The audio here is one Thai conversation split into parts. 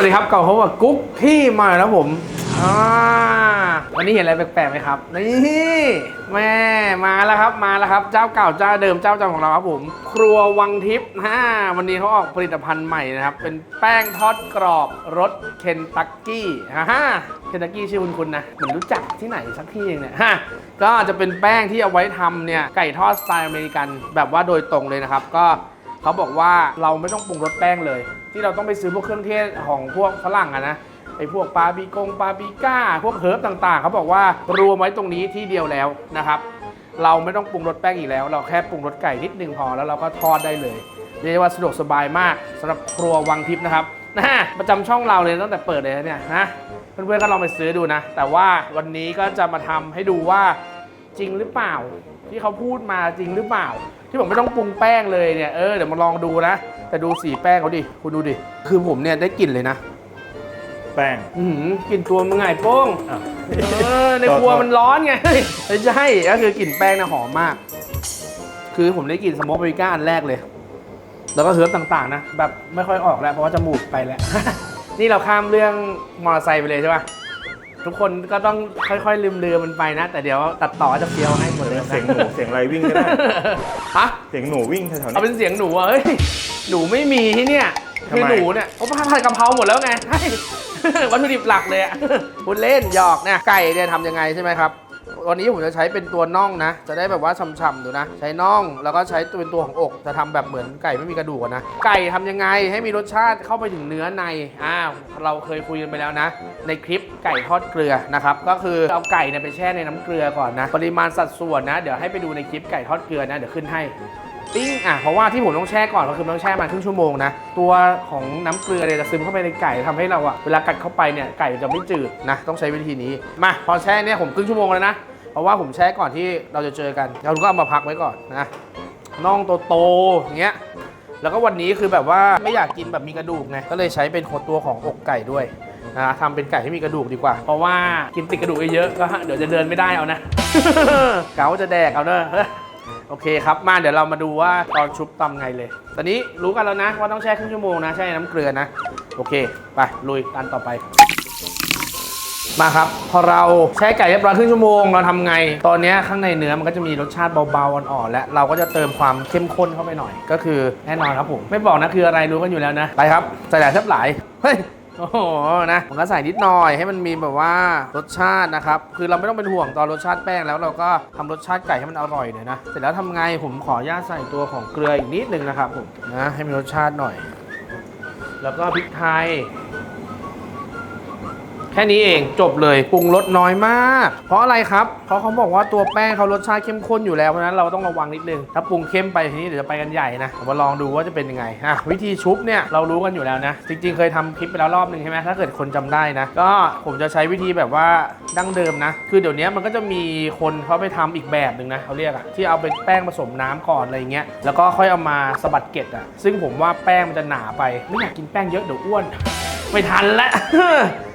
วัสดีครับเก่าเขาว่ากุ๊กที่มาแล้วผมวันนี้เห็นอะไรแปลกๆไหมครับ นี่แม่มาแล้วครับมาแล้วครับ เจ้าเก่าเจ้าเดิมเจ้าจำของเราครับผม ครัววังทิพย์ฮ่าวันนี้เขาออกผลิตภัณฑ์ใหม่นะครับ เป็นแป้งทอดกรอบรสเคนตักกี้ฮ่าเคนตักกี้ชื่อคุณคุณนะเหมือนรู้จักที่ไหนสักที่เองเนี่ยฮะก็จะเป็นแป้งที่เอาไว้ทำเนี่ยไก่ทอดสไตล์อเมริกันแบบว่าโดยตรงเลยนะครับ ก็เขาบอกว่าเราไม่ต้องปรุงรสแป้งเลย ที่เราต้องไปซื้อพวกเครื่องเทศของพวกฝรั่งอะนะไอพวกปาปริกงปาปิก้า พวกเฮิร์บต่างๆ เขาบอกว่ารวมไว้ตรงนี้ที่เดียวแล้วนะครับ เราไม่ต้องปรุงรสแป้งอีกแล้ว เราแค่ปรุงรสไก่นิดนึงพอแล้วเราก็ทอดได้เลยเรียกว่าสะดวกสบายมากสำหรับครัววังทิพย์นะครับนะประจำช่องเราเลยตั้งแต่เปิดเลยเนี่ยนะเพื่อนๆก็ลองไปซื้อดูนะ แต่ว่าวันนี้ก็จะมาทำให้ดูว่า จริงหรือเปล่า ที่เขาพูดมาจริงหรือเปล่า ที่ผมไม่ต้องปรุงแป้งเลยเนี่ยเออเดี๋ยวมาลองดูนะ แต่ดูสีแป้งเขาดิคุณดูดิคือผมเนี่ยได้กลิ่นเลยนะแป้ง อือหือกลิ่นตัวมันไงโป้งอะ เออในครัวมันร้อนไง ไม่ใช่ก็คือกลิ่นแป้งนะหอมมาก คือผมได้กลิ่นสโมกเบริก้าอันแรกเลย แล้วก็เฮิร์บต่างๆนะแบบไม่ค่อยออกแล้วเพราะว่าจมูกไปแล้ว นี่เราข้ามเรื่องมอเตอร์ไซค์ไปเลยใช่ปะ ทุกคนก็ต้องค่อยๆ ลืมเรือมันไปนะ แต่เดี๋ยวตัดต่อจะเฟี้ยวให้หมดเลยนะเสียงหนูเสียงอะไรวิ่งก็ได้ฮะเสียงหนูวิ่งแถวๆเอานี้ เป็นเสียงหนูอะเฮ้ยหนูไม่มีที่เนี่ยทำคือไมหนูเนี่ยเขาผัดกะเพราหมดแล้วไงใช่วัตถุดิบหลักเลยอะพูดเล่นหยอกเนี่ยไก่เนี่ยทำยังไงใช่ไหมครับ วันนี้ผมจะใช้เป็นตัวน่องนะ จะได้แบบว่าฉ่ำๆดูนะ ใช้น่องแล้วก็ใช้ตัวเป็นตัวของอก จะทำแบบเหมือนไก่ไม่มีกระดูกอะนะ ไก่ทำยังไงให้มีรสชาติเข้าไปถึงเนื้อในอ้าวเราเคยคุยกันไปแล้วนะ ในคลิปไก่ทอดเกลือนะครับ ก็คือเอาไก่เนี่ยไปแช่ในน้ำเกลือก่อนนะ ปริมาณสัดส่วนนะ เดี๋ยวให้ไปดูในคลิปไก่ทอดเกลือนะ เดี๋ยวขึ้นให้ปิ้งอะเพราะว่าที่ผมต้องแช่ก่อนก็คือต้องแช่มาครึ่งชั่วโมงนะตัวของน้ำเกลือเนี่ยจะซึมเข้าไปในไก่ทำให้เราอะเวลากัดเข้าไปเนี่ยไก่จะไม่จืดนะต้องใช้วิธีนี้มาพอแช่เนี่ยผมครึ่งชั่วโมงแล้วนะ เพราะว่าผมแช่ก่อนที่เราจะเจอกันเราก็เอามาพักไว้ก่อนนะน่องโตๆอย่างเงี้ยแล้วก็วันนี้คือแบบว่าไม่อยากกินแบบมีกระดูกไงก็เลยใช้เป็นตัวของอกไก่ด้วยนะทำเป็นไก่ที่มีกระดูกดีกว่า เพราะว่ากินติดกระดูกเยอะก็เดี๋ยวจะเดินไม่ได้เอานะเกาจะแดกเอาเนอะโอเคครับมาเดี๋ยวเรามาดูว่าตอนชุบตำไงเลย ตอนนี้รู้กันแล้วนะว่าต้องแช่ครึ่งชั่วโมงนะแช่น้ำเกลือนะ โอเค ไปลุยกันต่อไป มาครับ พอเราแช่ไก่เรียบร้อยครึ่งชั่วโมงเราทำไง ตอนนี้ข้างในเนื้อมันก็จะมีรสชาติเบาๆอ่อนๆและเราก็จะเติมความเข้มข้นเข้าไปหน่อย ก็คือแน่นอนครับผม ไม่บอกนะคืออะไรรู้กันอยู่แล้วนะ ไปครับใส่หลายแทบหลายเฮ้ยโอ้โห นะ ผมก็ใส่นิดหน่อยให้มันมีแบบว่ารสชาตินะครับ คือเราไม่ต้องเป็นห่วงตอนรสชาติแป้งแล้วเราก็ทำรสชาติไก่ให้มันอร่อยหน่อยนะ เสร็จแล้วทำไงผมขออนุญาตใส่ตัวของเกลืออีกนิดนึงนะครับผมนะให้มีรสชาติหน่อย แล้วก็พริกไทย แค่นี้เองจบเลยปรุงรสน้อยมาก เพราะอะไรครับ เพราะเขาบอกว่าตัวแป้งเขารสชาติเข้มข้นอยู่แล้วเพราะนั้นเราต้องระวังนิดนึงถ้าปรุงเข้มไปทีนี้เดี๋ยวจะไปกันใหญ่นะมาลองดูว่าจะเป็นยังไงอะวิธีชุบเนี่ยเรารู้กันอยู่แล้วนะจริงๆ เคยทำคลิปไปแล้วรอบหนึ่งใช่ไหมถ้าเกิดคนจำได้นะ ก็ผมจะใช้วิธีแบบว่าดั้งเดิมนะ คือเดี๋ยวนี้มันก็จะมีคนเขาไปทำอีกแบบหนึ่งนะเขาเรียกอะที่เอาเป็นแป้งผสมน้ำก่อนอะไรเงี้ยแล้วก็ค่อยเอามาสะบัดเกล็ดอะซึ่งผมว่าแป้งมันจะหนาไปไม่อยากกินแป้งเยอะเดี๋ยวอ้วน ไม่ทันแล้ว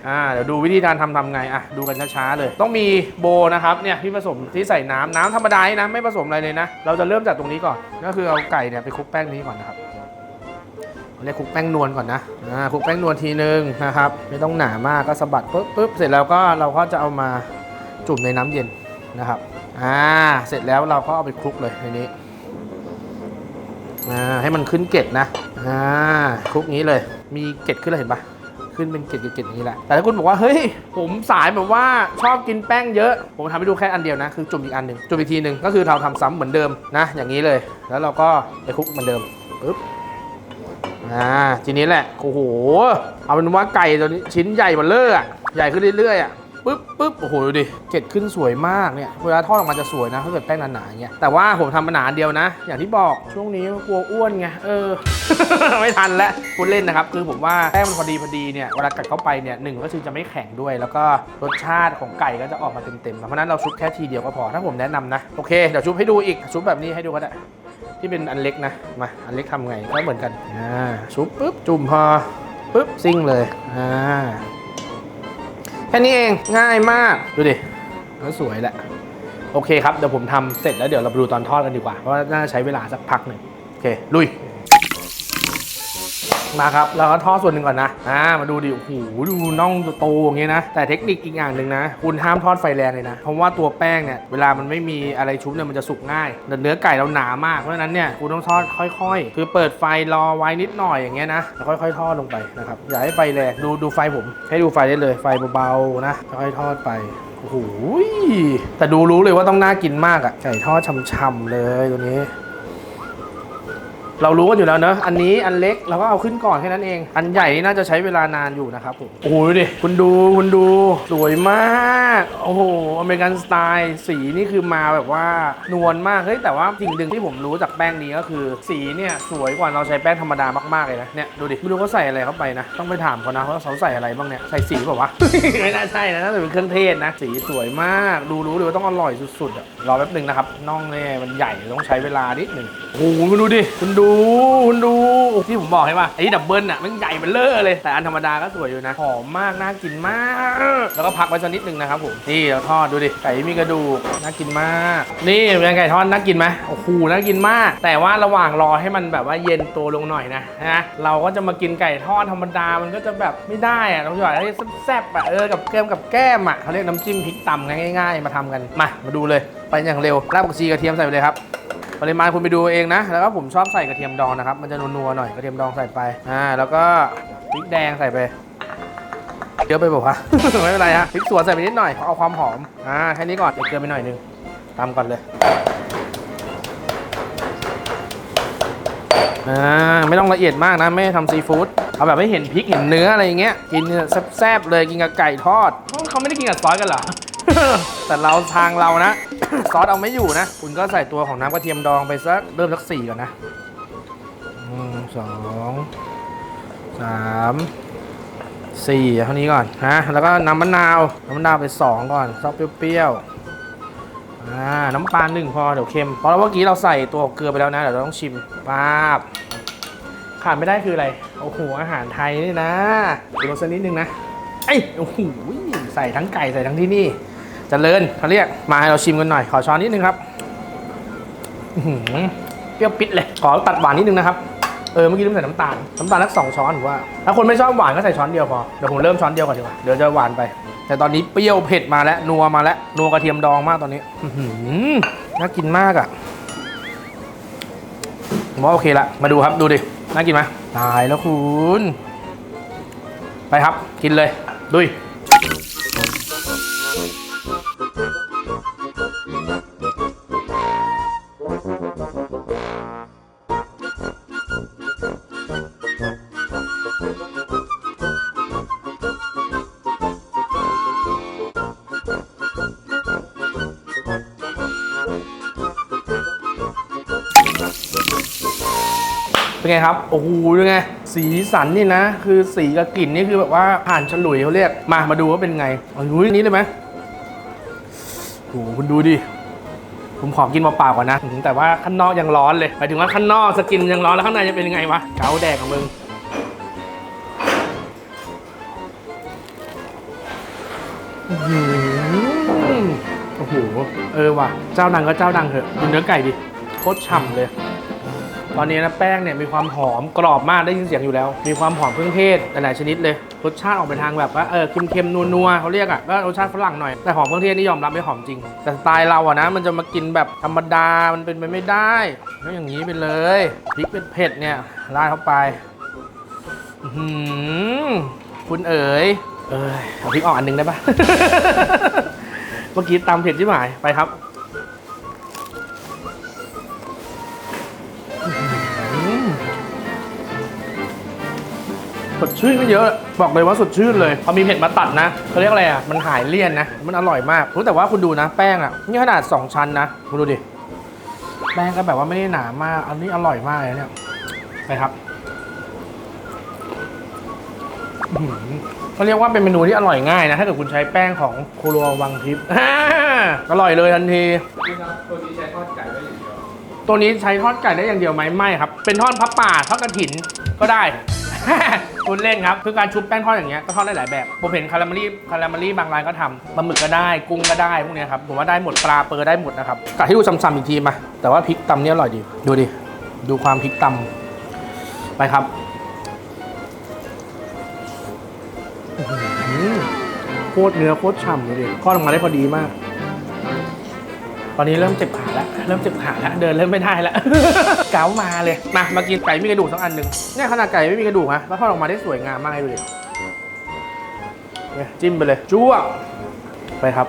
อ่าเดี๋ยวดูวิธีการทำทำไงอะดูกันช้าๆเลย ต้องมีโบนะครับเนี่ยที่ผสมที่ใส่น้ำน้ำธรรมดานะ ไม่ผสมอะไรเลยนะ เราจะเริ่มจากตรงนี้ก่อน ก็คือเอาไก่เนี่ยไปคลุกแป้งนี้ก่อนนะครับเรียกคลุกแป้งนวลก่อนนะอ่าคลุกแป้งนวลทีนึงนะครับ ไม่ต้องหนามากก็สะบัดปุ๊บปุ๊บเสร็จแล้วก็เราก็จะเอามาจุ่มในน้ำเย็นนะครับอ่าเสร็จแล้วเราก็เอาไปคลุกเลยในนี้อ่าให้มันขึ้นเกล็ดนะอ่าคลุกงี้เลยมีเกล็ดขึ้นเลยเห็นปะ ขึ้นเป็นเกล็ดๆอย่างนี้แหละ แต่ถ้าคุณบอกว่าเฮ้ยผมสายแบบว่าชอบกินแป้งเยอะ ผมทำให้ดูแค่อันเดียวนะ คือจุ่มอีกอันหนึ่งจุ่มอีกทีหนึ่งก็คือเราทำซ้ำเหมือนเดิมนะ อย่างนี้เลย แล้วเราก็ไปคลุกเหมือนเดิมปึ๊บอ่าทีนี้แหละโอ้โหเอาเป็นว่าไก่ตัวนี้ชิ้นใหญ่มาเลยอะใหญ่ขึ้นเรื่อยๆอะ ปึ๊บปึ๊บโอ้โหดูดิเกล็ดขึ้นสวยมากเนี่ยเวลาทอดออกมาจะสวยนะถ้าเกิดแป้งหนาๆอย่างเงี้ยแต่ว่าผมทำมาหนาเดียวนะ อย่างที่บอกช่วงนี้กลัวอ้วนไงเออ ไม่ทันแล้วพูดเล่นนะครับคือผมว่าแป้งมันพอดีพอดีเนี่ยเวลากัดเข้าไปเนี่ยหนึ่งก็คือจะไม่แข็งด้วย แล้วก็รสชาติของไก่ก็จะออกมาเต็มๆเพราะนั้นเราชุบแค่ทีเดียวก็พอถ้าผมแนะนำนะโอเคเดี๋ยวชุบให้ดูอีกชุบแบบนี้ให้ดูก็ได้ที่เป็นอันเล็กนะมาอันเล็กทำไงก็เหมือนกันอ่าชุบปุ๊บจุ่มพอปุ๊บซิ่งเลยอ่า ค่นี้เองง่ายมากดูดิแล้วสวยแหละ โอเคครับ เดี๋ยวผมทำเสร็จแล้วเดี๋ยวเราไปดูตอนทอดกันดีกว่า เพราะว่าน่าจะใช้เวลาสักพักหนึ่งโอเค ลุย มาครับเราก็ทอดส่วนหนึ่งก่อนนะ อ่า มาดูดิ โอ้โห ดูน่องโตอย่างเงี้ยนะ แต่เทคนิคอีกอย่างหนึ่งนะ คุณห้ามทอดไฟแรงเลยนะ เพราะว่าตัวแป้งเนี่ย เวลามันไม่มีอะไรชุบเนี่ย มันจะสุกง่ายแต่เนื้อไก่เราหนามาก เพราะฉะนั้นเนี่ย คุณต้องทอดค่อยๆ คือเปิดไฟรอไว้นิดหน่อยอย่างเงี้ยนะ แล้วค่อยๆ ทอดลงไปนะครับ อย่าให้ไฟแรง ดูดูไฟผม ให้ดูไฟได้เลย ไฟเบาๆนะ ค่อยๆ ทอดไปโอ้โหแต่ดูรู้เลยว่าต้องน่ากินมากอะไก่ทอดช่ำๆเลยตัวนี้ เรารู้กันอยู่แล้วเนอะอันนี้อันเล็กเราก็เอาขึ้นก่อนแค่นั้นเอง อันใหญ่นี่น่าจะใช้เวลานานอยู่นะครับผมโอ้โหดูดิคุณดูคุณดูสวยมากโอ้โหอเมริกันสไตล์สีนี่คือมาแบบว่านวลมากเฮ้ยแต่ว่าสิ่งหนึ่งที่ผมรู้จากแป้งนี้ก็คือ สีเนี่ยสวยกว่าเราใช้แป้งธรรมดามากๆเลยนะเนี่ยดูดิไม่รู้เขาใส่อะไรเข้าไปนะต้องไปถามเขานะว่าเขาใส่อะไรบ้างเนี่ยใส่สีเปล่าวะ ไม่น่าใช่นะน่าจะเป็นเครื่องเทศนะ สีสวยมากดูรู้เลยว่าต้องอร่อยสุดๆอะรอแป๊บหนึ่งนะครับน่องเนี่ยมันใหญ่ต้องใช้เวลานิดหนึ่งโอ้โหคุณดูดิคุณดููคุณดู ที่ผมบอกให้ว่าไอ้ดับเบิลอะมันใหญ่เบลเลอเลย แต่อันธรรมดาก็สวยอยู่นะ หอมมาก น่ากินมาก แล้วก็พักไว้สักนิดหนึ่งนะครับผม นี่เราทอดดูดิ ไก่มีกระดูก น่ากินมาก นี่เป็นไก่ทอดน่ากินไหมโอ้โห น่ากินมาก แต่ว่าระหว่างรอให้มันแบบว่าเย็นตัวลงหน่อยนะนะ เราก็จะมากินไก่ทอดธรรมดา มันก็จะแบบไม่ได้อะเราอยากให้แซ่บๆอะเออ กับแก้มกับแก้มอะเขาเรียกน้ำจิ้มพริกตำง่ายๆ มาทำกัน มา มาดูเลย ไปอย่างเร็วรากผักชีกระเทียมใส่ไปเลยครับ ปริมาณคุณไปดูเองนะ แล้วก็ผมชอบใส่กระเทียมดองนะครับ มันจะนัวๆหน่อยกระเทียมดองใส่ไป อ่า แล้วก็พริกแดงใส่ไป เยอะไปบอกว่าวะไม่เป็นไรฮะ พริกสวนใส่ไปนิดหน่อย เอาความหอม อ่า แค่นี้ก่อนเดี๋ยวเกลือไปหน่อยนึงตามก่อนเลย อ่า ไม่ต้องละเอียดมากนะ ไม่ทำซีฟู้ด เอาแบบไม่เห็นพริกเห็นเนื้ออะไรอย่างเงี้ย กินแซ่บๆเลย กินกับไก่ทอด เขาไม่ได้กินกับซอสกันเหรอ แต่เราทางเรานะ ซอสเอาไม่อยู่นะ คุณก็ใส่ตัวของน้ำกระเทียมดองไปสักเริ่มสักสี่ก่อนนะหนึ่งสองสามสี่เท่านี้ก่อนฮะแล้วก็น้ำมะนาว น้ำมะนาวไปสองก่อนซอสเปรี้ยวๆอ่าน้ำปลาหนึ่งพอเดี๋ยวเค็มเพราะเมื่อกี้เราใส่ตัวเกลือไปแล้วนะเดี๋ยวเราต้องชิมป๊าบขาดไม่ได้คืออะไรโอ้โหอาหารไทยนี่นะดูรสนิดนึงนะไอ้โอ้โหใส่ทั้งไก่ใส่ทั้งที่นี่ เจริญเขาเรียกมาให้เราชิมกันหน่อย ขอช้อนนิดนึงครับเปรี้ยวปิดเลย ขอตัดหวานนิดนึงนะครับ เออเมื่อกี้ลืมใส่น้ำตาล น้ำตาลสักสองช้อนผมว่า ถ้าคนไม่ชอบหวานก็ใส่ช้อนเดียวพอ เดี๋ยวผมเริ่มช้อนเดียวก่อนดีกว่า เดี๋ยวจะหวานไป แต่ตอนนี้เปรี้ยวเผ็ดมาแล้ว นัวมาแล้ว นัวกระเทียมดองมากตอนนี้น่ากินมากอะผมว่าโอเคละ มาดูครับ ดูดิ น่ากินไหมตายแล้วคุณ ไปครับ กินเลย ดุย เป็นไงครับ โอ้โหเป็นไง สีสันนี่นะ คือสีกับกลิ่นนี่คือแบบว่าผ่านฉลุยเขาเรียก มา มาดูว่าเป็นไงอาดูนี้เลยไหมโอ้โหคุณดูดิ ผมขอกินมาเปล่าๆก่อนนะ แต่ว่าข้างนอกยังร้อนเลย หมายถึงว่าข้างนอกสกินยังร้อนแล้วข้างในจะเป็นยังไงวะ เกาแดกของมึงอื้อโอ้โห เออว่ะ เจ้าดังก็เจ้าดังเถอะ ดูเนื้อไก่ดิ โคตรฉ่ำเลย ตอนนี้นะแป้งเนี่ยมีความหอมกรอบมากได้ยินเสียงอยู่แล้ว มีความหอมเครื่องเทศหลายๆชนิดเลยรสชาติออกไปทางแบบว่าเออเค็มๆนัวๆเขาเรียกอะก็รสชาติฝรั่งหน่อยแต่หอมเครื่องเทศนี่ยอมรับไม่หอมจริง แต่สไตล์เราอะนะ มันจะมากินแบบธรรมดามันเป็นไปไม่ได้แล้วอย่างนี้ไปเลยพริกเป็นเผ็ดเนี่ยราดเข้าไปหือคุณเอ๋ยเอยเอาพริกออกอันหนึงได้ปะเมื่อกี้ตำเผ็ดที่หมายไปครับ ดชื่นก็เยอะ บอกเลยว่าสดชื่นเลยพอมีเผ็ดมาตัดนะเขาเรียกอะไรอะมันหายเลี่ยนนะ มันอร่อยมากรู้แต่ว่าคุณดูนะแป้งอะนี่ขนาด 2 ชั้นนะคุณดูดิแป้งก็แบบว่าไม่ได้หนามาก อันนี้อร่อยมากเลยเนี่ยไปครับอื้อหือเขาเรียกว่าเป็นเมนูที่อร่อยง่ายนะ ถ้าเกิดคุณใช้แป้งของครัววังทิพย์อ่าอร่อยเลยทันทีตัวนี้ใช้ทอดไก่ได้อย่างเดียวตัวนี้ใช้ทอดไก่ได้อย่างเดียวไหมไม่ครับ เป็นทอดพับป่าทอดกระถินก็ได้ พูดเล่นครับคือการชุบแป้งทอดอย่างเงี้ยก็ทอดได้หลายแบบผมเห็นคาราเมลี่คาราเมลี่บางร้านก็ทำปลาหมึกก็ได้กุ้งก็ได้พวกเนี้ยครับผมว่าได้หมดปลาเปอร์ได้หมดนะครับกะให้ดูซ้ำๆอีกทีมาแต่ว่าพริกตำเนี้ยอร่อยดีดูดิดูความพริกตำไปครับโคตรเนื้อโคตรฉ่ำเลยทอดออกมาได้พอดีมาก ตอนนี้เริ่มเจ็บขาแล้ว เริ่มเจ็บขาแล้วเดินเริ่มไม่ได้แล้ว เก๋ามาเลยมามากินไก่มีกระดูกสักอันหนึ่งเนี่ยขนาดไก่ไม่มีกระดูกนะแล้วทอดออกมาได้สวยงามมากเลยดูดิเนี่ยจิ้มไปเลยจ้วงไปครับ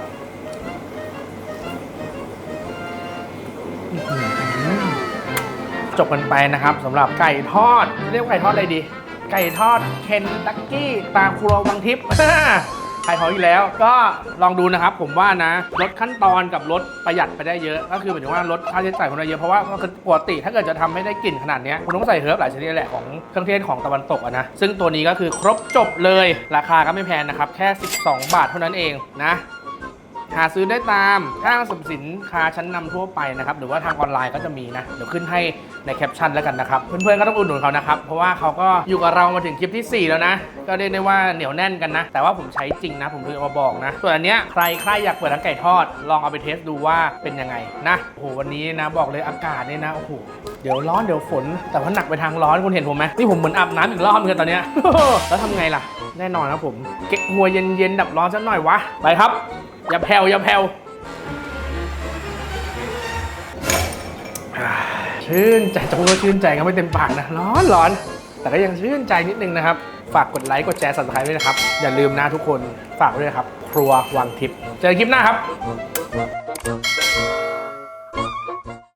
จบกันไปนะครับสำหรับไก่ทอด เรียกว่าไก่ทอดอะไรดี ไก่ทอดเคนตักกี้ตาครัววังทิพย์ ขายของอีกแล้ว ก็ลองดูนะครับ ผมว่านะลดขั้นตอนกับลดประหยัดไปได้เยอะ ก็คือหมายถึงว่าลดค่าใช้จ่ายของเราเยอะเพราะว่าปกติถ้าเกิดจะทำให้ได้กลิ่นขนาดนี้คุณต้องใส่เฮิร์บหลายชนิดแหละของเครื่องเทศของตะวันตกนะซึ่งตัวนี้ก็คือครบจบเลยราคาก็ไม่แพงนะครับแค่ 12 บาทเท่านั้นเองนะ หาซื้อได้ตามห้างสรรพสินค้าชั้นนำทั่วไปนะครับ หรือว่าทางออนไลน์ก็จะมีนะ เดี๋ยวขึ้นให้ในแคปชั่นแล้วกันนะครับ เพื่อนๆก็ต้องอุดหนุนเขานะครับ เพราะว่าเขาก็อยู่กับเรามาถึงคลิปทีสี่4 แล้วนะ ก็เรียกได้ว่าเหนียวแน่นกันนะ แต่ว่าผมใช้จริงนะ ผมถึงเอามาบอกนะ ส่วนอันเนี้ยใครใครอยากเปิดร้านไก่ทอด ลองเอาไปเทสดูว่าเป็นยังไงนะโอ้โหวันนี้นะบอกเลยอากาศเนี่ยนะโอ้โหเดี๋ยวร้อนเดี๋ยวฝน แต่ว่าหนักไปทางร้อนคุณเห็นผมไหมนี่ผมเหมือนอาบน้ำอีกรอบนึงตอนเนี้ยแล้วทำไงล่ะ แน่นอนครับผม เก๊กหัวเย็นๆดับร้อนสักหน่อยวะไปครับ อย่าแผ่วอย่าแผ่วอ่าชื่นใจจงรู้ชื่นใจกันไม่เต็มปากนะ ร้อนร้อน แต่ก็ยังชื่นใจนิดนึงนะครับ ฝากกดไลค์กดแชร์สับสไครต์ด้วยนะครับ อย่าลืมนะทุกคนฝากด้วยนะครับ ครัววังทิพย์เจอกันคลิปหน้าครับ